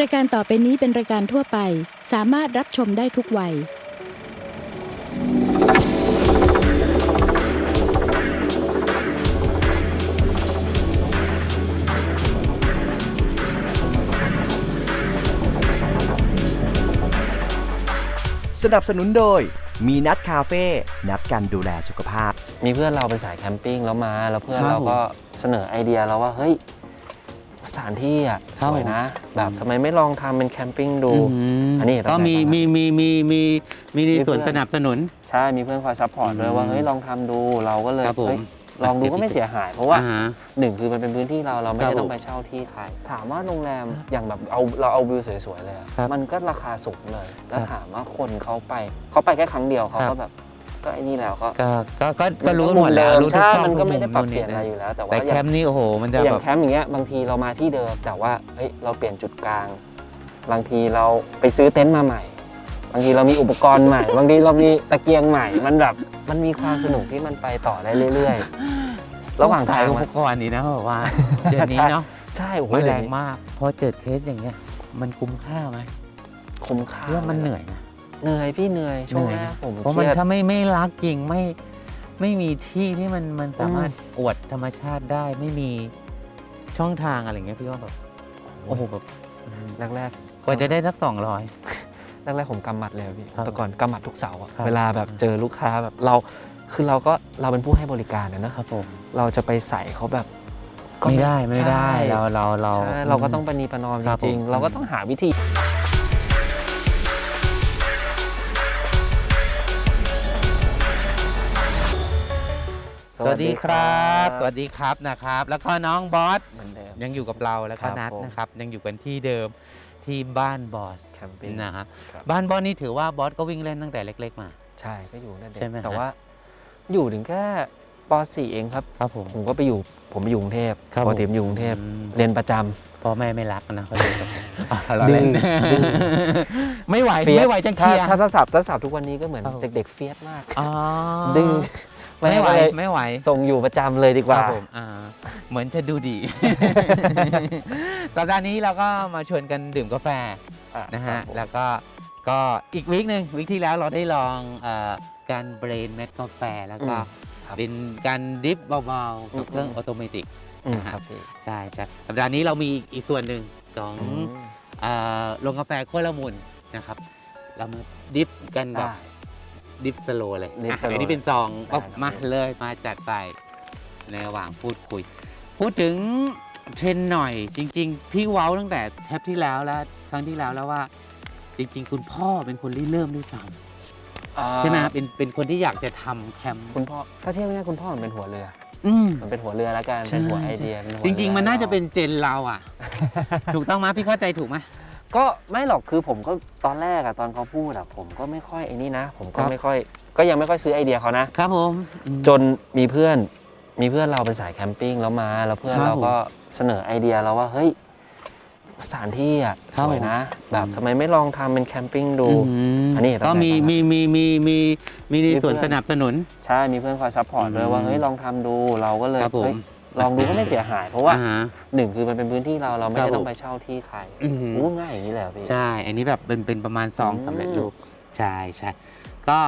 รายการต่อไปนี้เป็นรายการทั่วไป สามารถรับชมได้ทุกวัย สนับสนุนโดย มีนัดคาเฟ่นัดกันดูแลสุขภาพ มีเพื่อนเราเป็นสายแคมปิ้งแล้วมา แล้วเพื่อนครับเราก็เสนอไอเดียเราว่าเฮ้ย สถานที่อะคสรับวยนะ แบบทำไมไม่ลองทำเป็นแคมปิ้งดูมอันนี้ก็มีตั้งแต่มีมีมีมีมีในมีส่วนเพื่สอนนับสนุน ใช่มีเพื่อนคอยซัพพอร์ตด้วยว่าอืมเฮ้ยลองทำดูเราก็เลยครับผมเฮ้ยลองดูก็ไม่เสียหาย เพราะว่าอ่ฮะหนึ่งคือมันเป็นพื้นที่เราเราไม่ครับได้ต้อผงมไปเช่าที่ใครถามว่าโรงแรมอย่างแบบเอาเราเอาวิวสวยๆเลยอะครับมันก็ราคาสูงเลย แล้วครับถามว่าคนเขาไปเขาไปแค่ครั้งเดียวเขาครัก็บแบบ ก็ไอ้นี่แล้วก็ก็ก็ก็ก็รู้กันหมดแล้วรู้ทุกใช่ซอกมันก็ทุไม่ได้มุปรับนู่เปลี่ยนอะไรอยู่แล้ว แต่ว่าแต่อแคย่างมป์นี่โอ้โห มันจะอแบย่างบ แคมป์อย่างเงี้ยบางทีเรามาที่เดิม แต่ว่าเฮ้ยเราเปลี่ยนจุดกลาง บางทีเราไปซื้อเต็นท์มาใหม่ บางทีเรามีอุปกรณ์ใหม่ บางทีเรามีตะเกียงใหม่ มันแบบมันมีความสนุกที่มันไปต่อได้เรื่อยๆ ระหว่างทางอุมัปน กรณ์นี่นะแบบว่า เดือนนี้เนาะใช่โอ้โหไม่แรเดี๋ยวงนี้มาก พอเจอเคสอย่างเงี้ย มันคุ้มค่าไหมคุ้มค่า เรื่องมันเหนื่อยนะ เหนื่อยพี่เหนื่อยช่วงเหนื่อยแรนะกผมเพราะเคมันรียดถ้าไม่ไม่รักจริงไม่ไม่มีที่ที่มันมันสามารถอืมอวดธรรมชาติได้ไม่มีช่องทางอะไรเงี้ยพี่ว่าแบบโอ้โหแบบแรกกว่าจะได้สักสองร้อยๆแรกๆผมกำหมัดเลยอะพี่ครับแต่ก่อนกำหมัดทุกเสาร์อะครับเวลาแบบเจอลูกค้าแบบเราคือเราก็เราเป็นผู้ให้บริการนะนะครับผมเราจะไปใส่เขาแบบก็ไม่ได้ไม่ได้ใช่เราเราเราใช่เราก็ต้องประนีประนอมครับจริงผมๆเราก็ต้องหาวิธี สวัสดีครับ สวัสดีครับนะครับ แล้วก็น้องบอสเหมือนเดิม ยังอยู่กับเราแล้วก็ครับนัดผม นะครับ ยังอยู่กันที่เดิมที่บ้านบอสแคมปิ้ง นะครับครับ บ้านบอสนี่ถือว่าบอสก็วิ่งเล่นตั้งแต่เล็ก ๆ มา ใช่ก็อยู่นั่นเอใช่ไหมงแต่ฮะว่า อยู่ถึงแค่ป .4 เองครับ ครับผม ผมก็ไปอยู่ผมไปอยู่กรุงเทพครับปกติผม ผมอยู่กรุงเทพอืมเรียนประจำ พ่อแม่ไม่รักนะเขาเรียกกันอะเราดื้เล่อนดื้อ ไม่ไหวเฟียสไม่ไหวจะเคลียร์ถ้าถ้าสับถ้าสับทุกวันนี้ก็เหมือนครับผมเด็กๆเฟียสมาก อ๋อดื้อ ไม่ไหวก็เลยไม่ไหวส่งอยู่ประจำเลยดีกว่า ครับผมอ่าเหมือนจะดูดี สัปดาห์นี้เราก็มาชวนกันดื่มกาแฟอ่นะฮะ ครับผม แล้วก็ก็อีกวีคหนึ่งวีคที่แล้วเราได้ลองเออการเบรนเม็ดกาแฟแล้วก็ครับเป็นการดริฟเบาๆกับเครื่องอืม ออโตเมติก อืมนะฮะครับพี่ใช่ใช่สัปดาห์นี้เรามีอีกส่วนหนึ่งของอืม เอ่อโรงกาแฟขั้วละมุนนะครับ เรามาดริฟกันแบบได้ ดริฟสโลว์เลยดริฟอะสโลว์อันนี้เป็นซองได้ก็ครับ มาเลยมาจัดไปในระหว่างพูดคุย พูดถึงเทรนด์หน่อยจริง ๆ พี่เว้าตั้งแต่เทปที่แล้วแล้วครั้งที่แล้วแล้วว่า จริง ๆ คุณพ่อเป็นคนริเริ่มด้วยซ้ำใช่ไหมครับเป็นเป็นคนที่อยากจะทำแคมป์คุณพ่อถ้าเทียบง่ายๆคุณพ่อมันเป็นหัวเรือ อืม มันเป็นหัวเรือแล้วกัน ใช่ เป็นหัวไอเดียเป็นหัวจริงเอๆมันน่าจะให้เป็นเจนเราอะ ถูกต้องไหมพี่เข้าใจถูกไหม ก็ไม่หรอกคือผมก็ตอนแรกอะตอนเขาพูดอะผมก็ไม่ค่อยไอ้นี่นะ ผมก็ครับ ไม่ค่อย ก็ยังไม่ค่อยซื้อไอเดียเขานะ ครับผมอืม จนมีเพื่อนมีเพื่อนเราเป็นสายแคมปิ้งแล้วมา แล้วเพื่อนครับเราก็เสนอไอเดียเราว่าเฮ้ยสถานที่อะครัสบวยนะ แบบอืม ทำไมไม่ลองทำเป็นแคมปิ้งดู มอันนี้ตั้งแต่ก็มีตอนนั้นมีมีมีมีมีในมีส่วนเพื่อน สนับสนุน ใช่มีเพื่อนคอยซัพพอร์ตด้วยว่าอืมเฮ้ยลองทำดูเราก็เลยครับผม เฮ้ย ลองดูก็ไม่เสียหาย เพราะว่าอ่ฮะ หนึ่งคือมันเป็นพื้นที่เราเราไม่ครัได้บต้องไปเช่าที่ใครอือหืออู้ง่ายอย่างนี้แหละพี่ ใช่ อันนี้แบบเป็นเป็นประมาณซองอืม สำเร็จรูป ใช่ใช่ก็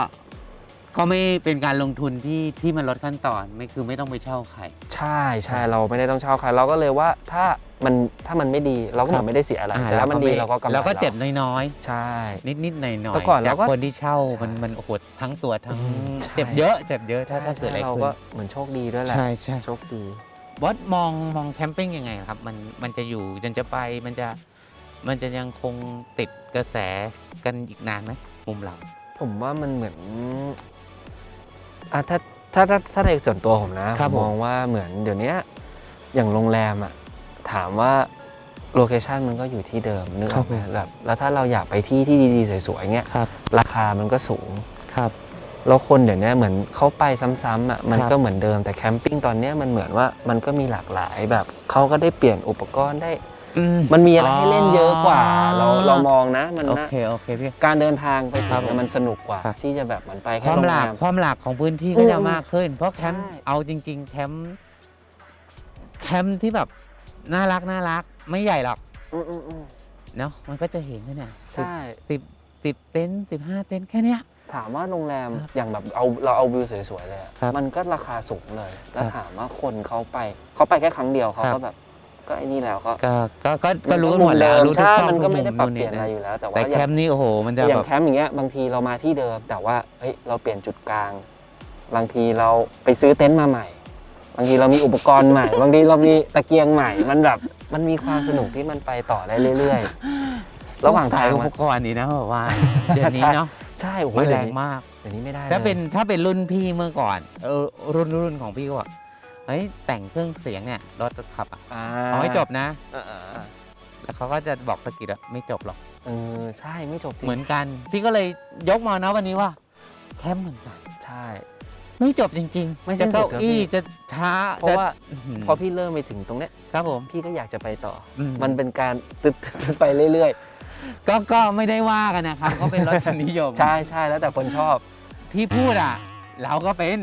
ก็ไม่เป็นการลงทุนที่ที่มันลดขั้นตอนไม่คือไม่ต้องไปเช่าใคร ใช่ใช่เราไม่ได้ต้องเช่าใครเราก็เลยว่าถ้ามันถ้ามันไม่ดีเราก็เหมืครัอบนไม่ได้เสียอะไรอ่าแต่ถ้ามันดีเราก็กำไรเราก็เจ็บน้อยใช่ ๆ นิดนิดๆหน่อยหน่อยแต่ก่อนเราก็คนที่เช่าใช่มันมันโอ้โหทั้งตัวทั้งอืมใช่ เจ็บเยอะเจ็บเยอะถ้าถ้าใช่เกิดอะไรเราขึ้นก็เหมือนโชคดีด้วยแหละใช่ใช่ โชคดี บอสมองมองแคมปิ้งยังไงครับ มันมันจะอยู่มันจะไปมันจะมันจะยังคงติดกระแสกันอีกนานไหมมุมเรา ผมว่ามันเหมือนอะถ้าถ้าถ้าถ้าในส่วนตัวผมนะครับผมผม มองว่าเหมือนเดี๋ยวนี้อย่างโรงแรมอะถามว่าโลเคชันมันก็อยู่ที่เดิมนึกออกไหมแบบแล้วถ้าเราอยากไปที่ที่ดีๆ สวยๆเงี้ยครับราคามันก็สูง ครับ แล้วคนเดี๋ยวนี้เหมือนเขาไปซ้ำๆอะมันครับก็เหมือนเดิมแต่แคมปิ้งตอนเนี้ยมันเหมือนว่ามันก็มีหลากหลายแบบเขาก็ได้เปลี่ยนอุปกรณ์ได้มันมีอะไรให้เล่นเยอะกว่า เราเรามองนะมันโอนะเคโอเคพี่ การเดินทางไปถึครังบเนี่ยมันสนุกกว่า ครับ ที่จะแบบเหมือนไปคแค่วามโรงหแรลากม ความหลากของพื้นที่ก็อืมจะมากขึ้น เพราะแคมป์ใช่ เอาจริง ๆ แคมป์แคมป์ที่แบบน่ารักน่ารัก ไม่ใหญ่หรอกอืมอืมอืมเนาะมันก็จะเห็นกันเนี่ยใช่ สิบสิบเต็นท์สิบห้าเต็นท์แค่เนี้ย ถามว่าโรงแรมครับอย่างแบบเอาเราเอาวิวสวยๆเลยอะครับมันก็ราคาสูงเลยแล้วครับถามว่าคนเขาไปเขาไปแค่ครั้งเดียวเขาครัก็บแบบก็ไอ้นี่แล้วก็ก็ก็ก็ก็รู้กันหมดแล้วรู้ทุกใช่ซอกมันก็ทุไม่ได้ปรับมุเปลี่ยนอะไรอยู่แล้ว แต่ว่าแต่อแคย่าง มป์นี่โอ้โห มันจะอแบย่างบ แคมป์อย่างเงี้ยบางทีเรามาที่เดิม แต่ว่าเฮ้ยเราเปลี่ยนจุดกลาง บางทีเราไปซื้อเต็นท์มาใหม่ บางทีเรามีอุปกรณ์ใหม่ บางทีเรามีตะเกียงใหม่ มันแบบมันมีความสนุกที่มันไปต่อได้เรื่อยๆ ระหว่างทางอุมัปนกรณ์นี่นะแบบว่า เดี๋ยวนี้เนาะ ใช่โอ้โหโอ้ยแรเดี๋ยวงนี้มากเดี๋ยวนี้ไม่ได้ถ้าเป็นลยถ้าเป็นรุ่นพี่เมื่อก่อนเออรุ่นรุ่นของพี่ก็บอกเฮ้ยแต่งเครื่องเสียงเนี่ยรถขับอะอ่าเอาให้จบนะ อ่าอ่าอ่าแล้วเขาก็จะบอกสะกิดอะไม่จบหรอก เออใช่ไม่จบจริงเหมือนกัน พี่ก็เลยยกมานะวันนี้ว่าแคมป์เหมือนกันใช่ ไม่จบจริงไม่ๆสิ้จะนสุเก้าดครับอี้พี่จะช้าเพราะว่าอื้อหือพอพี่เริ่มไปถึงตรงเนี้ยครับผม พี่ก็อยากจะไปต่ออือมันเป็นการตึ๊ดตึ๊ดไปเรื่อย ก็ก็ไม่ได้ว่ากันนะครับ ก็เป็นรสนิยมๆใช่ใช่แล้วแต่คนชอบ ที่พูดอะ เราก็เป็น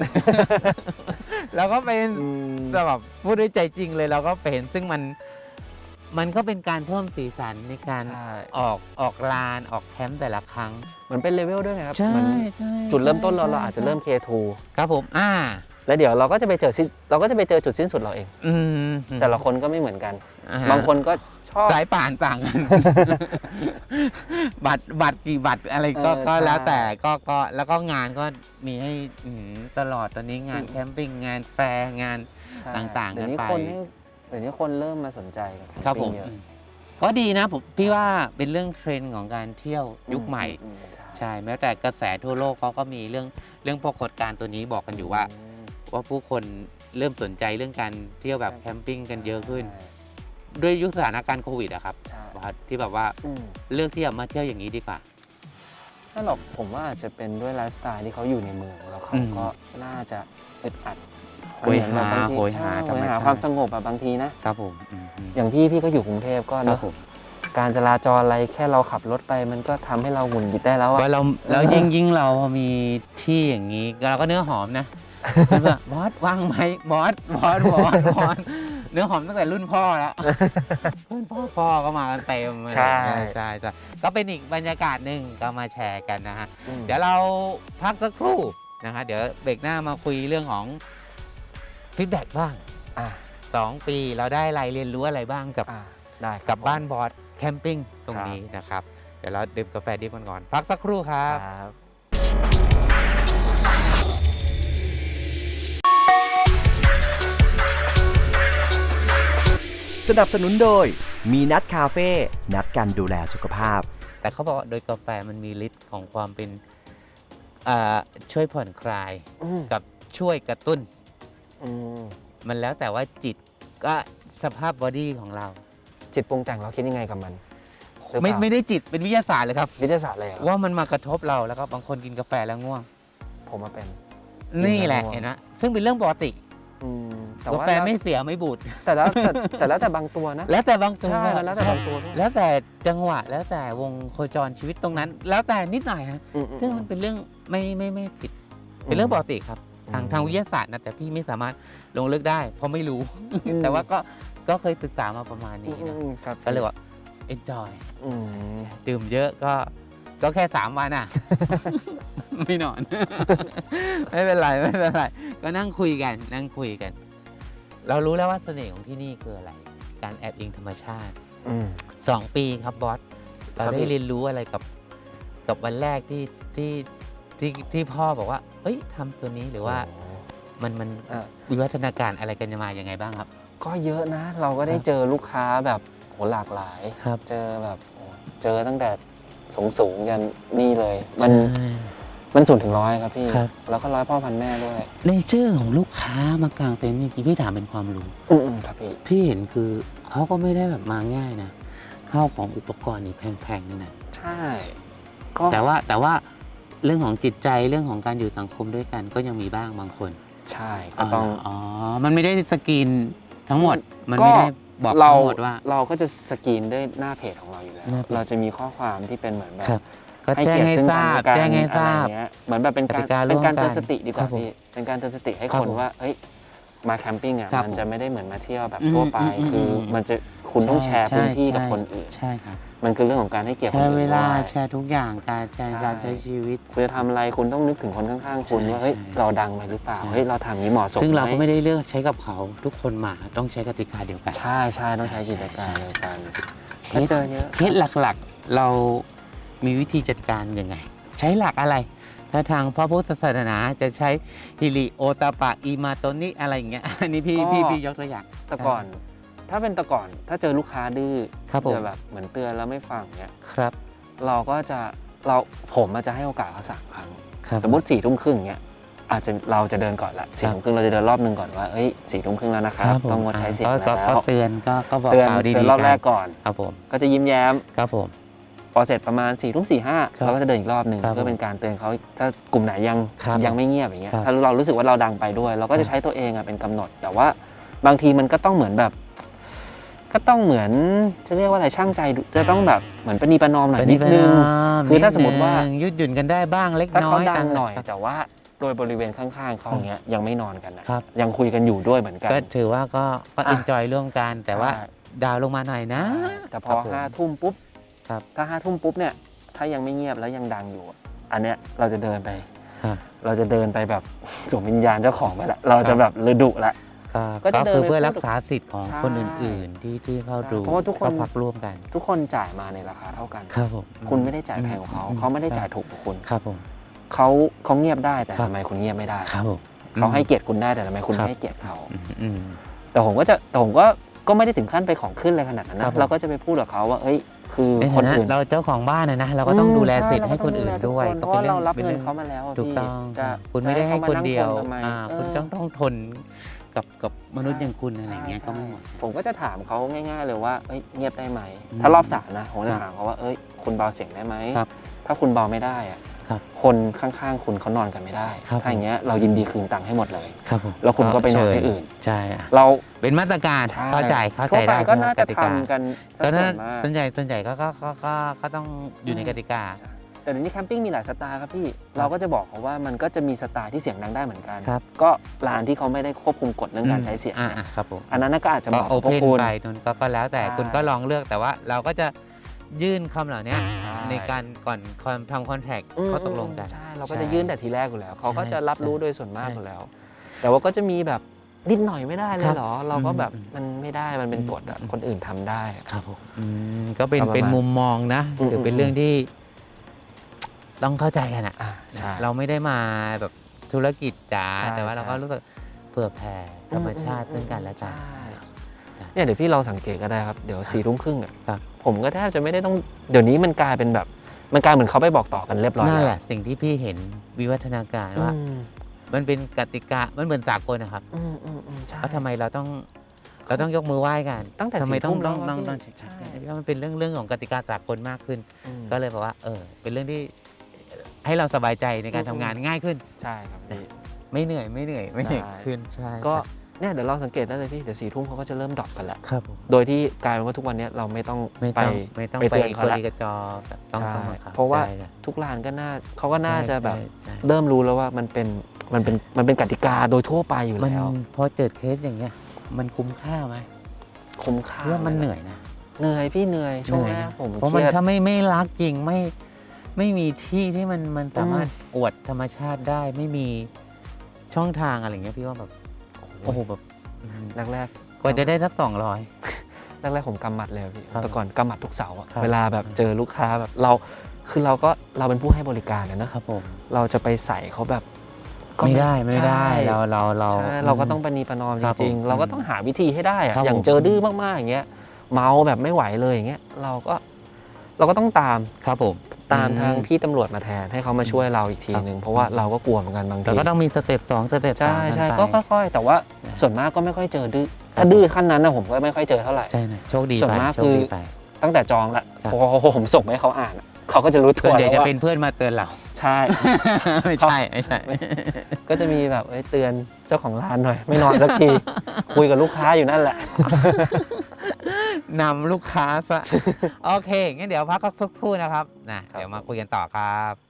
เราก็เป็นแต่แบบพูดด้วยใจจริงเลยเราก็เป็นซึ่งมันมันก็เป็นการเพิ่มสีสันในการใช่ ออกออกลานออกแคมป์แต่ละครั้ง เหมือนเป็นเลเวลด้วยไงครับใช่เหมือนใช่จุดเริ่มต้นเราใช่เราอาจจะเริ่ม K2 ครับผมอ่า แล้วเดี๋ยวเราก็จะไปเจอสิ้นเราก็จะไปเจอจุดสิ้นสุดเราเอง อืมแต่ละคนก็ไม่เหมือนกัน อ่ฮะบางคนก็ ชอบสายป่านต่างกันบัตรบัตรกี่บัตรอะไรก็เออก็ใช่ แล้วแต่ก็ก็แล้วก็งานก็มีให้อื้อหือตลอดตอนนี้งานอืมแคมปิ้งงานแฟร์งาน ใช่ต่างๆเดี๋ยวนี้กันไปคนให้เดี๋ยวนี้คนเริ่มมาสนใจกับครับผมแคปิ้งเยอะอืมก็ดีนะผมพี่ว่าเป็นเรื่องเทรนด์ของการเที่ยวยุคใหม่ อืมอืมใช่ใช่แม้แต่กระแสทั่วโลกเขาก็มีเรื่องเรื่องปรากฏการณ์ตัวนี้บอกกันอยู่ว่าว่าผู้คนเริ่มสนใจเรื่องการเที่ยวแบบแคมปิ้งกันเยอะขึ้น ด้วยยุคสถานการณ์โควิดอะครับใช่ว่าที่แบบว่าอืมเลือกที่จะมาเที่ยวอย่างนี้ดีกว่าไม่หรอกผมว่าอาจจะเป็นด้วยไลฟ์สไตล์ที่เขาอยู่ในเมืองแล้วเขาอืมก็น่าจะอึดอัดโหยหาบงทีโหยหาใช่ธรรมโหยหาชาติ ความสงบอะบางทีนะ ครับผมอืมอืมอย่างพี่พี่ก็อยู่กรุงเทพก็ครัเนบอะผมการจราจรอะไรแค่เราขับรถไป มันก็ทำให้เราหงุดหงิดได้แล้วอะว่าเราแล้วยิ่งยิ่งเราพอมีที่อย่างนี้ เราก็เนื้อหอมนะเพื่อนบอสวางไหมบอสบอสบอสบอส เนื้อหอมตั้งแต่รุ่นพ่อแล้วเพื่อนพ่อพ่อก็มากันเต็มเลยใช่ ใช่ใช่ก็เป็นอีกบรรยากาศหนึ่งก็มาแชร์กันนะฮะอืมเดี๋ยวเราพักสักครู่นะคะเดี๋ยวเบรกหน้ามาคุยเรื่องของฟีดแบ็กบ้างอ่าสองปีเราได้อะไรเรียนรู้อะไรบ้างกับอ่าได้ครักับบ้านผมบอสแคมปิ้งตรงนี้นะครับ เดี๋ยวเราดื่มกาแฟดิบกันก่อน พักสักครู่ครับครับ สนับสนุนโดย มีนัดคาเฟ่นัดกันดูแลสุขภาพ แต่เขาบอกว่าโดยกาแฟมันมีฤทธิ์ของความเป็นอ่าช่วยผ่อนคลายอืมกับช่วยกระตุ้น อืมมันแล้วแต่ว่าจิตก็สภาพบอดี้ของเรา จิตปรุงแต่งเราคิดยังไงกับมันหรือเปไม่ล่าไม่ได้จิตเป็นวิทยาศาสตร์เลยครับ วิทยาศาสตร์เลยเหรอว่ามันมากระทบเราแล้วก็บางคนกินกาแฟแล้วง่วง ผมมาเป็น นี่แหละง่วง เห็นไหมซึ่งเป็นเรื่องปกติ อืมแต่กาว่าแฟไม่เสียไม่บูด แต่แล้วแต่แต่แล้วแต่บางตัวนะแล้วแต่บางตัวใช่มันแล้วแต่บางตัวด้วยแล้วแต่จังหวะ แล้วแต่วงโคจรชีวิตตรงนั้น แล้วแต่นิดหน่อยฮะอืมซึ่งมันเป็นเรื่องไม่ไม่ไม่ผิด เป็นเรื่องปกติครับ ทางอืม ทางวิทยาศาสตร์นะแต่พี่ไม่สามารถลงลึกได้ เพราะไม่รู้ อืมแต่ว่าก็ก็เคยศึกษามาประมาณอืนี้มนะอืมครับก็เลยว่า enjoy อืมดื่มเยอะก็ ก็แค่สามวันอะ ไม่นอน ไม่เป็นไรไม่เป็นไรก็นั่งคุยกัน นั่งคุยกัน เรารู้แล้วว่าเสน่ห์ของที่นี่คืออะไร การแอบอิงธรรมชาติอืม สองปีครับบอสเราครับได้พี่ เรียนรู้อะไรกับ กับวันแรกที่ที่ที่ที่พ่อบอกว่า เอ้ยทำตัวนี้หรือว่าโอ้มันมันอะวิวัฒนาการอะไรกันมายังไงบ้างครับ ก็เยอะนะ เราก็ได้ครับเจอลูกค้าแบบโหหลากหลาย ครับ เจอแบบโอ้เจอตั้งแต่ สูงสูงๆยันนี่เลย มันมันสูงถึงร้อยครับพี่ ครับ แล้วก็ร้อยพ่อพันแม่ด้วย ในเชื่อของลูกค้ามากางเต็นท์นี่พี่ถามเป็นความรู้ อืมอืมครับพี่ พี่เห็นคือเขาก็ไม่ได้แบบมาง่ายนะข้าวของอุปกรณ์นี่แพงๆนี่นะใช่ ก็แต่ว่าแต่ว่าเรื่องของจิตใจเรื่องของการอยู่สังคมด้วยกันก็ยังมีบ้างบางคนใช่ก็ต้อง อ๋อ มันไม่ได้สกรีนทั้งหมดมันก็ไม่ได้ บอกเราทั้งหมดว่า เราก็จะสกรีนด้วยหน้าเพจของเราอยู่แล้ว หน้าเพจเราจะมีข้อความที่เป็นเหมือนแบบครับก็ให้แจ้งเกียรติให้ซึ่งทราบกันและกันแจ้งให้ทราบ อะไรเงี้ยเหมือนแบบเป็นการกติการเป็นการร่วมกันเตือนสติดีกครัว่าบผมพี่เป็นการเตือนสติให้ครับคนผม ว่าเฮ้ย มาแคมปิ้งอะครับมันจะไม่ได้เหมือนมาเที่ยวแบบอืมทั่วไปอืมอืมคือมันจะคุณต้องแชร์ใช่พื้นที่กับใช่ คนอื่น ใช่ครับมันคือเรื่องของการให้เกียรติคแชนร์อื่นเวลาด้วย แชร์ทุกอย่างการแชร์ใช่ การใช้ชีวิต คุณจะทำอะไรคุณต้องนึกถึงคนข้างๆคุณใช่ว่าเฮ้ยใช่เราดังไปหรือเปล่าใช่ เฮ้ยเราทำนี้เหมาะสมซึ่งเราหก็ไม่ได้เลือกใช้กับเขาทุกคนมาต้องใช้กติกาเดียวกัน ใช่ใช่ต้องใช้กิจการใช่เดียวกันเคก็สเจอเยอะ เคสหลักๆ เรามีวิธีจัดการยังไง ใช้หลักอะไร ถ้าทางพระพุทธศาสนาจะใช้ฮิริโอตาปะอีมาโตนิอะไรอย่างเงี้ยอันนี้พี่พี่พี่ยกตัวอย่าง แต่ก่อน ถ้าเป็นแต่ก่อนถ้าเจอลูกค้าดื้อครับผม จะแบบเหมือนเตือนแล้วไม่ฟังเนี้ยครับเราก็จะเราผมอาจจะให้โอกาสเขาสามครั้ง ครับ สมมติสี่ทุ่มครึ่งเนี้ยอาจจะเราจะเดินก่อนละสี่ครับทุ่มครึ่งเราจะเดินรอบหนึ่งก่อนว่าเอ้ยสี่ทุ่มครึ่งแล้วนะครับผมต้องงดใช้เสียงก็แล้ก็วก็เตือนก็ก็บอกเตือนกล่าวเตืดีอนๆรอบแรกนก่อน ครับผมก็จะยิ้มแย้ม ครับผม พอเสร็จประมาณ4ี่ทุ่มสี่ห้าครับเราก็จะเดินอีกรอบหนึ่งครับเพื่อเป็นการเตือนเขาถ้ากลุ่มไหนยังครับยังไม่เงียบอย่างเงี้ยครับถ้าเรารู้สึกว่าเราดังไปด้วย เราก็จะใช้ตัวเองอะเป็นกำหนด แต่ว่าบางทีมันก็ต้องเหมือนแบบ ก็ต้องเหมือนจะเรียกว่าอะไรช่างใจดูจะต้องแบบเหมือนประนีประนอมหน่อยนิดนึงคือถ้าสมมุติว่ายืดหยุ่นกันได้บ้างเล็กถ้าน้อเขายดังตามหน่อยครับแต่ว่าโดยบริเวณข้างๆเขาอย่างเงี้ยยังไม่นอนกันนะครับยังคุยกันอยู่ด้วยเหมือนกัน ก็ถือว่าก็ก็อะเอนจอยร่วมกันแต่ว่าใช่ดาวลงมาหน่อยนะ แต่พครัอบผมห้าทุ่มปุ๊บ ครับ ถ้าห้าทุ่มปุ๊บเนี่ย ถ้ายังไม่เงียบแล้วยังดังอยู่อะอันเนี้ยเราจะเดินไป ครับเราจะเดินไปแบบสวมวิญญาณเจ้าของไปละเราจะแบบฤดุละ ก็ก็จะก็เดินคือไปเพื่อพูดรักษาสิทธิ์ของใช่คนอื่น ๆ ที่ที่เข้าดูเพราะว่าทุกคนเข้พักร่วมกัน ทุกคนจ่ายมาในราคาเท่ากัน ครับผมคุณไม่ได้จ่ายแพงกว่าเขาอืมเขาไม่ได้จ่ายถูกกว่าคุณ ครับผม เขาเขาเงียบได้แต่ครับ ทำไมคุณเงียบไม่ได้ ครับผม เขาให้เกียรติคุณได้แต่ทำไมคุณครับ ไม่ให้เกียรติเขา อืมอืม แต่ผมก็จะแต่ผมก็ก็ไม่ได้ถึงขั้นไปของขึ้นอะไรขนาดนั้นครันะบผม เราก็จะไปพูดกับเขาว่าเอ้ย คือในคนฐานะอื่น เราเจ้าของบ้านนะนะเราก็ต้องดูแลใช่สิทธิ์ให้คนอื่นด้วยเพก็ราะเป็นว่าเรื่องเรารับเป็นเงินเรื่องเขามาแล้วอะถูกพี่ต้องจะคุณไม่ได้ให้คนเดียวจะให้ขามานั่งทำไมอ่าเออคุณต้องต้องทนกับกับมนุษย์อย่างคุณอะไรอย่างเงี้ยก็ไม่เหมาะผมก็จะถามเขาง่าย ๆ เลยว่าเอ้ยเงียบได้ไหม อืมถ้ารอบสามนะผมจะครับถามเขาว่าเอ้ยคุณเบาเสียงได้ไหมครับ ถ้าคุณเบาไม่ได้อะ ครับคนข้างๆ คุณเขานอนกันไม่ได้ ครับ ถ้าอย่างเงี้ยเรายินดีคืนตังค์ให้หมดเลย ครับผมแล้วคุณก็ไปนอนที่เชิญอื่น ใช่อะเราเป็นมาตรการใช่เข้าใจเข้าใจทั่วปได้ก็น่าจะกติกาทำกันสัก็ส่น่าวนมากส่วนใหญ่ส่วนใหญ่ก็ก็ก็ก็ก็ต้องอยู่ในกติกา แต่เดี๋ยวนี้แคมปิ้งมีหลายสไตล์ครับพี่ เราก็จะบอกเขาว่ามันก็จะมีสไตล์ที่เสียงดังได้เหมือนกัน ครับ ก็ร้านที่เขาไม่ได้ควบคุมกฎเรื่องการใช้เสียงอ่าเนี่ยอะครับผมอันนั้นน่ะก็อาจจะเหก็มาะโอกับพวเพกนคุณ ไปนนก็ก็แล้วแต่ใช่ คุณก็ลองเลือกแต่ว่าเราก็จะ ยื่นคำเหล่านี้ใช่ ในการก่อนคอนทำคอนแทคอืมข้อตกลงกัน ใช่เราก็จะยื่นแต่ทีแรกอยู่แล้ว เขาก็ใช่จะรับรู้ใช่โดยส่วนมากใช่อยู่แล้ว แต่ว่าก็จะมีแบบนิดหน่อยไม่ได้เลครัยบเหรอ เราก็แบบอืม มันไม่ได้มันเป็นกฎอะอืมคนอื่นทำได้อะ ครับผมอืมก็เป็นประมาณเป็นมุมมองนะอืม หรือเป็นอืมเรื่องที่ ต้องเข้าใจกันอะอ่าใช่ เราไม่ได้มาแบบธุรกิจจ๋าใช่แต่ว่าเราก็ใช่ รู้สึกเผื่อแผ่ธรรมชาติซึ่งกันและกัน ใช่เนี่ยเดี๋ยวพี่ลองสังเกตก็ได้ครับ เดี๋ยวสี่ทุ่มครึ่งอะครับ ผมก็แทบจะไม่ได้ต้องเดี๋ยวนี้มันกลายเป็นแบบ มันกลายเหมือนเขาไปบอกต่อกันเรียบร้อยนั่นแล้วแหละสิ่งที่พี่เห็นวิวัฒนาการว่าอืมมันเป็นกติกามันเหมือนสากลนะครับอืมอืมอืมใช่ว่าทำไมเราต้องเราต้องยกมือไหว้กันตั้งแต่ทำไมสี่ต้อทุ่งมต้องแล้วต้องอะต้องพี่ใช่ใช่ว่ามันเป็นเรื่องเรื่องของกติกาสากลมากขึ้นอืมก็เลยบอกว่า เออ เป็นเรื่องที่ให้เราสบายใจในการอืมทำงานง่ายขึ้น ใช่ครับพี่ไม่เหนื่อยไม่เหนื่อยไม่เหนื่อยใช่ขึ้นใช่ก็ครับ เนี่ยเดี๋ยวเราสังเกตได้เลยพี่เดี๋ยวสี่ทุ่มเขาก็จะเริ่มดรอปกันแล้วครับผมโดยที่กลายเป็นว่าทุกวันเนี้ยเราไม่ต้องไม่ไปต้องไม่ต้องไปไปเตือนกเขาละรีกระจอแบบต้องใช่ต้องมาขับเพราะว่า ใช่ครับ ทุกร้านก็น่าเขาก็น่าใช่จะแบบใช่ใช่ เริ่มรู้แล้วว่ามันเป็นมันเป็นมันเป็นกติกาโดยทั่วไปอยู่มันแล้วพอเจอเคสอย่างเงี้ย มันคุ้มค่าไหมคุ้มค่าเรื่องมันเหนื่อยนะ เหนื่อยพี่เหนื่อยช่วงเหนื่แรอยกนะ ผมเพราะเคมันรียด ถ้าไม่ไม่รักจริงไม่ไม่มีที่ที่มันมันสามารถอืมอวดธรรมชาติได้ไม่มีช่องทางอะไรเงี้ยพี่ว่าแบบ โอ้โหแบบอืมแรกแรกกว่าจะได้สักสองร้อย แรกแรกๆผมกำหมัดเลยพี่ครับแต่ก่อนกำหมัดทุกเสาร์อะครับ เวลาแบบเจอลูกค้าแบบเราคือเราก็เราเป็นผู้ให้บริการนะนะครับผม เราจะไปใส่เขาแบบก็ไม่ได้ไม่ได้ ใช่เราเราเรา ใช่เราก็ต้องประนีประนอมครับจริงผมๆ เราก็ต้องหาวิธีให้ได้อะครับอย่างผม เจอดื้อมากๆอย่างเงี้ยเมาแบบไม่ไหวเลยอย่างเงี้ยเราก็เราก็ต้องตามครับผม ตามทางอืพี่ตำรวจมาแทนให้เขามาช่วยเราอีกทีครับ หนึ่งเพราะว่าเราก็กลัวเหมือนกันบางแต่ทีก็ต้องมีสเต็ปสองสเต็ปใช่สามใช่กันก็ไปค่อย ๆ แต่ว่านะ ส่วนมากก็ไม่ค่อยเจอดื้อครับถ้าดื้อขั้นนั้นนะผมก็ไม่ค่อยเจอเท่าไหร่ใช่นะโชคดีส่วนไปมากโชคคือดีไป ตั้งแต่จองละครับ พอผมส่งไปให้เขาอ่านอะเขาก็จะรู้ตัส่ววนใหญ่แล้วจะว่าเป็นเพื่อนมาเตือนเรา ใช่ ไม่ใช่ไม่ใช่ ก็จะมีแบบเอ้ยเตือนเจ้าของร้านหน่อย ไม่นอนสักที คุยกับลูกค้าอยู่นั่นแหละ นำลูกค้าซะ โอเคงั้นเดี๋ยวพักสักครู่นะครับนะเดี๋ยวมาคุยกันต่อครับ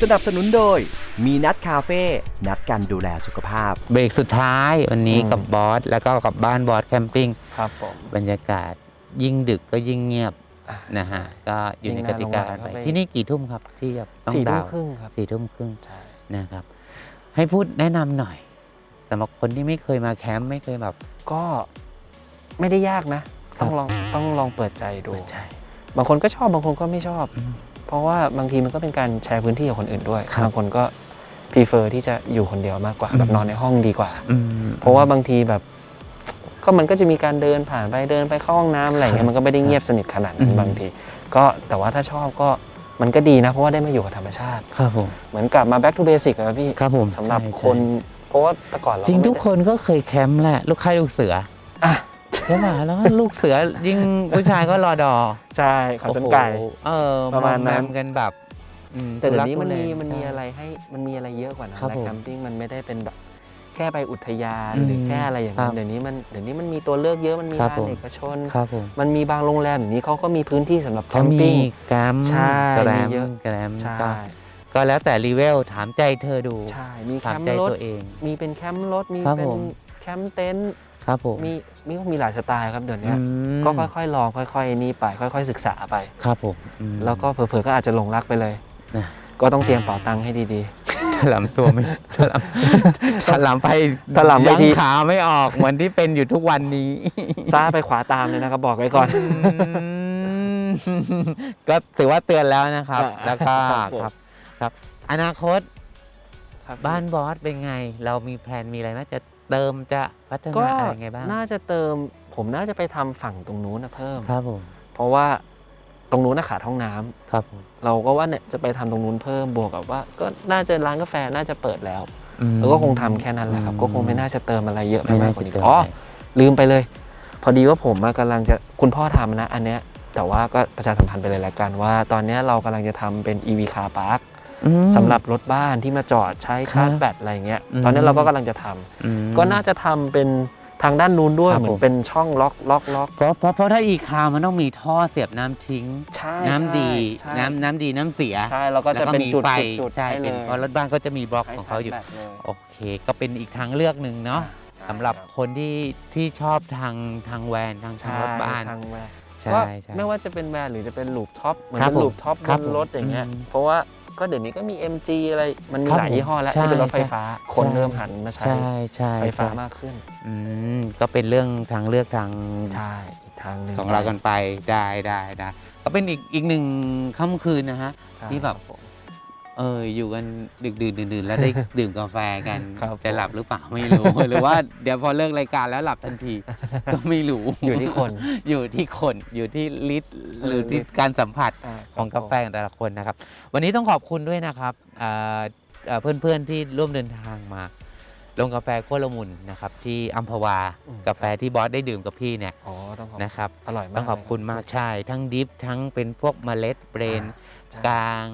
สนับสนุนโดย มีนัดคาเฟ่นัดกันดูแลสุขภาพ เบรกสุดท้ายวันนี้อืมกับบอสแล้วก็กับบ้านบอสแคมปิ้งครับผม บรรยากาศยิ่งดึกก็ยิ่งเงียบอะนะฮะใช่ก็อยู่ในยิ่งกน่าติกาลงรอยไปเข้าไปที่นี่กี่ทุ่มครับที่จะต้องสี่ทุ่ดามวครึ่งครับสี่ทุ่มครึ่งใช่นะครับ ให้พูดแนะนำหน่อยสำหรับคนที่ไม่เคยมาแคมป์ไม่เคยแบบ ก็ไม่ได้ยากนะครับต้องลองต้องลองเปิดใจดูใช่บางคนก็ชอบบางคนก็ไม่ชอบอืม เพราะว่าบางทีมันก็เป็นการแชร์พื้นที่กับคนอื่นด้วยครับบางคนก็พีเฟอร์ที่จะอยู่คนเดียวมากกว่าอืมแบบนอนในห้องดีกว่าอืมเพราะว่าบางทีแบบ ก็มันก็จะมีการเดินผ่านไปเดินไปเข้าห้องน้ำอะไรอย่างเงี้ยมันก็ไม่ได้เงียบสนิทขนาดนั้อืนมบางที ก็แต่ว่าถ้าชอบก็มันก็ดีนะ เพราะว่าได้มาอยู่กับธรรมชาติครับผมเหมือนกลับมา back to basic อะพี่ครับผมสำหรับใช่คน เพราะว่าแต่ก่อนเราจริงไม่ทุกคนก็เคยแคมป์แหละ ลูกค้ายลูกเสืออะ ใช่ป่ะแล้วก็ลูกเสือยิ่งผู้ชายก็รอดอใช่เขาชนไก่ โอ้โหเออประมาณนั้นแมกันแบบอืแต่เดี๋ยวนี้ทุมันลักมีทุเล มันมีใช่อะไรให้มันมีอะไรเยอะกว่านะครับและผมแคมปิ้งมันไม่ได้เป็นแบบแค่ไปอุทยานอืมหรือแค่อะไรอย่างนั้ครันบเดี๋ยวนี้มันเดี๋ยวนี้มันมีตัวเลือกเยอะมันมีครับร้านผม เอกชน ครับผมมันมีบางโรงแรมอย่างนี้เขาก็มีพื้นที่สำหรับแคเขามมีปิ้ง แกรมใช่แกรมีมเยอะ แกรมใช่ก็ก็แล้วแต่รีเวลถามใจเธอดู ใช่มีแคถามมใจป์รถตัวเอง มีเป็นแคมป์รถมีครับเป็นผมแคมป์เต็นท์ ครับผมมีมีมีหลายสไตล์ครับเดี๋ยวนี้อืมก็ค่อยๆลองค่อย ๆ นี่ไปค่อย ๆ ศึกษาไปครับผมอืมแล้วก็เผลอๆก็อาจจะหลงรักไปเลยนะก็ต้องเตรียมเป๋าตังค์ให้ดีถลำตัวไม่ถลำถลำไปถลำไปยังทีขาไม่ออกเหมือนที่เป็นอยู่ทุกวันนี้ๆซ้ายไปขวาตามเลยนะครับบอกไว้ก่อนก็ถือว่าเตือนแล้วนะครับอ่าแล้วก็ครับผมครับครับ อนาคตครับบ้านบอสเป็นไง เรามีแผนมีอะไรไหมจะ เติมจะพัฒก็นาอะไรไงบ้าง น่าจะเติมผมน่าจะไปทำฝั่งตรงนู้นนะเพิ่ม ครับผม เพราะว่าตรงนู้นนะขาดห้องน้ำครับผมเราก็ว่าเนี่ยจะไปทำตรงนู้นเพิ่มบวกกับว่า ก็น่าจะร้านกาแฟน่าจะเปิดแล้วอืม แล้วก็คงทำแค่นั้นแหละครับ อืมก็คงไม่น่าจะเติมอะไรเยอะไปไม่มาน่ากกว่าจะนี้เติมอ๋ออะไรลืมไปเลย พอดีว่าผมอะกำลังจะคุณพ่อทำนะ อันเนี้ยแต่ว่าก็ประชาสัมพันธ์ไปเลยละกันว่า ตอนเนี้ยเรากำลังจะทำเป็น EV car park อืม สำหรับรถบ้านที่มาจอดใช้ชาร์จครับแบตอะไรเงี้ยอืมตอนนี้เราก็กำลังจะทำอืมก็น่าจะทำเป็นทางด้านนู้นด้วยครับเหมือผนมเป็นช่องล็อกล็อกล็อกเพราะเพราะเพราะถ้าอีคามันต้องมีท่อเสียบน้ำทิ้งใช่น้ำดีใช่น้ำน้ำดีน้ำเสีย ใช่แล้วก็จะแล้วเป็นมีจุดไฟจุดจุดใช่ให้เลเป็นยเพราะรถบ้านก็จะมีบล็อกให้ของชาเขาร์จอยู่แบตเลยโอเค ก็เป็นอีกทางเลือกหนึ่งเนาะใช่สำหรับคคนที่ที่ชอบทางทางแวนทางทางใช่รถบ้านทางแวนใช่ก็ใช่ไม่ว่าจะเป็นแวนหรือจะเป็นลูปท็อปเหมือนครับเป็นผมลูปท็อปบครับนผมรถอย่างเงี้ยอืมเพราะว่า ก็เดี๋ยวนี้ก็มี MG อะไรมันมีครับหลายยี่ห้อแล้วใช่ที่เป็นรถไฟฟ้า คนใช่ เริ่มหันมาใช้ใช่ใช่ไฟฟ้าใช่มากขึ้น อืมก็เป็นเรื่องทางเลือกทาง ใช่อีกทางหนึ่งของเรากันไปได้ได้ได้ก็เป็นอีกอีกหนึ่งค่ำคืนนะฮะ ใช่ที่แบบผม เอออยู่กันดึกดื่นดื่นๆแล้วได้ ดื่มกาแฟกันครับจะหลับหรือเปล่าไม่รู้ หรือว่าเดี๋ยวพอเลิกรายการแล้วหลับทันที ก็ไม่รู้อยู่ที่คน อยู่ที่คนอยู่ที่ลิตรหรือที่การสัมผัสาของกาแฟของแต่ละคนนะครับ วันนี้ต้องขอบคุณด้วยนะครับเอ่อเอ่อเพื่อนๆที่ร่วมเดินทางมาลงกาแฟโคตรละมุนนะครับ ที่อัมพวา กาแฟที่บอสได้ดื่มกับพี่เนี่ยอ๋อต้องขอบนะครับ อร่อยมากต้องขอบคุณมากใช่ ทั้งดิฟทั้งเป็นพวกเมล็ดเบรนใช่ กลาง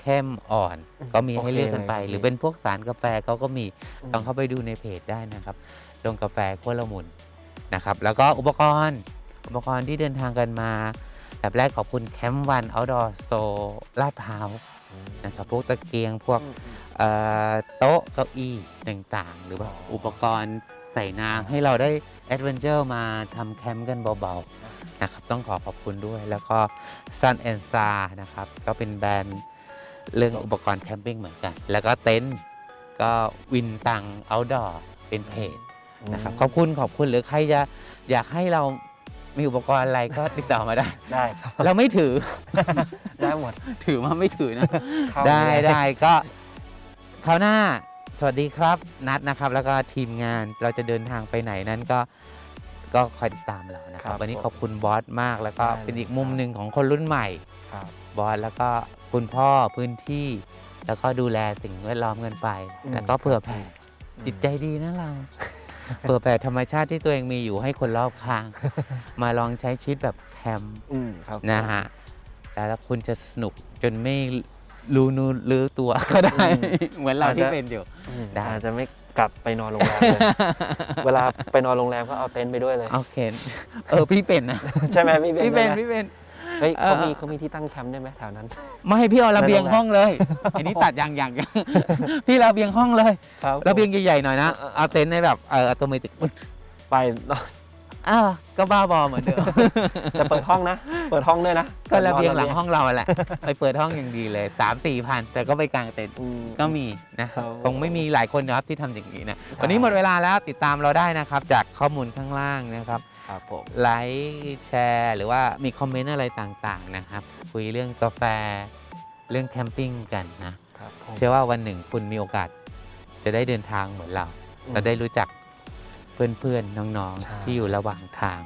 เข้มอ่อนอืมก็มีให้โอเคเลือกกันไปเลยหรือเป็นพวกสารกาแฟเขาก็มีมลองเข้าไปดูในเพจได้นะครับลงกาแฟขั้วละมุนนะครับ แล้วก็อุปกรณ์อุปกรณ์ที่เดินทางกันมาแบบแรกขอบคุณแคมป์วันเอาดอร์โซลาดพร้าวนะครับพวกตะเกียงพวกอืมเอ่อโต๊ะเก้าอี้ต่างๆ หรือว่าอ๋ออุอุปกรณ์ใส่น้ำให้เราได้แอดเวนเจอร์มาทำแคมป์กันเบาๆนะครับต้องขอขอบคุณด้วยแล้วก็ Sun and s a นะครับก็เป็นแบรนด์เรื่องอุปกรณ์แคมปิ้งเหมือนกัน แล้วก็เต็นท์ก็วินตังเอาดอร์เป็นเพจนะครับขอบคุณขอบคุณหรือใครจะอยากให้เรามีอุปกรณ์อะไรก็ติดต่อมาได้ ได้ครับ เราไม่ถือ ได้หมด ถือมาไม่ถือนะเข้าได้เลยได้ก็คราวหน้า สวัสดีครับนัดนะครับ แล้วก็ทีมงานเราจะเดินทางไปไหนนั้นก็ก็คอยติดตามเรานะครับวันนี้ขอบคุณบอสมากแล้วก็เป็นอีกมุมหนึ่งของคนรุ่นใหม่ครับ บอสแล้วก็คุณพ่อพื้นที่ แล้วก็ดูแลสิ่งแวดล้อมกันไปแล้วก็เผื่อแผ่จิตใจดีนะเราเปิดแผ่ธรรมชาติที่ตัวเองมีอยู่ให้คนรอบข้าง มาลองใช้ชีวิตแบบแคมป์อืมครับนะฮะแล้วคุณจะสนุกจนไม่ รู้นูรู้ตัวก็ได้ เหมือนเราที่เป็นอยู่ อืมได้ อาจจะไม่กลับไปนอนโรงแรมเลย เวลาไปนอนโรงแรมก็เอาเต็นท์ไปด้วยเลย โอเค เออพี่เป็นนะใช่ไหมพี่พี่เป็นใช่ไหมพี่เป็น เฮ้ยเออ เขามีเขามีที่ตั้งแคมป์ได้ไหมแถวนั้น ไม่ให้พี่เอาระเบียงไม่ต้องห้องเลยอันนี้ตัดอย่างอย่างพี่ระเบียงห้องเลย ครับ ระเบียงใหญ่ๆหน่อยนะ เออเออ เอาเต็นท์ในแบบเอออัตโนมัติไปอ้าวก็บ้าบอเหมือนเดิม จะเปิดห้องนะ เปิดห้องด้วยนะก็ระเบียงหลังห้องเราแหละ ไปเปิดห้องอย่างดีเลยสามสี่พันแต่ก็ไปกางเต็นท์อืม ก็มีนะครับคงไม่มีหลายคนนะครับที่ทำอย่างนี้นะวันนี้หมดเวลาแล้วติดตามเราได้นะครับ จากข้อมูลข้างล่างนะครับ ครับผม ไลค์แชร์หรือว่ามีคอมเมนต์อะไรต่างๆนะครับ คุยเรื่องกาแฟ เรื่องแคมปิ้งกันนะ ครับผม เชื่อว่าวันหนึ่งคุณมีโอกาส จะได้เดินทางเหมือนเราเราได้รู้จัก เพื่อนๆ น้องใช่ ๆ ที่อยู่ระหว่างทาง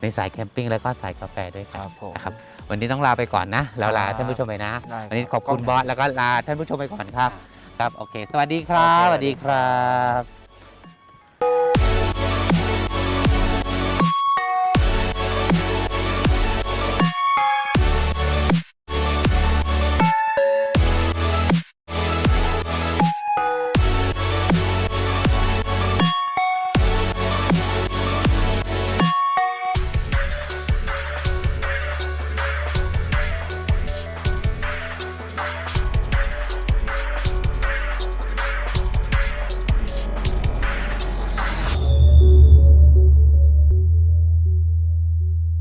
ในสายแคมปิ้งแล้วก็สายกาแฟด้วยคกันรับผม นะครับวันนี้ต้องลาไปก่อนนะเราลาครับท่านผู้ชมไปนะ ได้ครับวันนี้ขอบคุณก็บอสแล้วก็ลาท่านผู้ชมไปก่อนครับครับโอเค สวัสดีครับโอเค สวัสดีครับ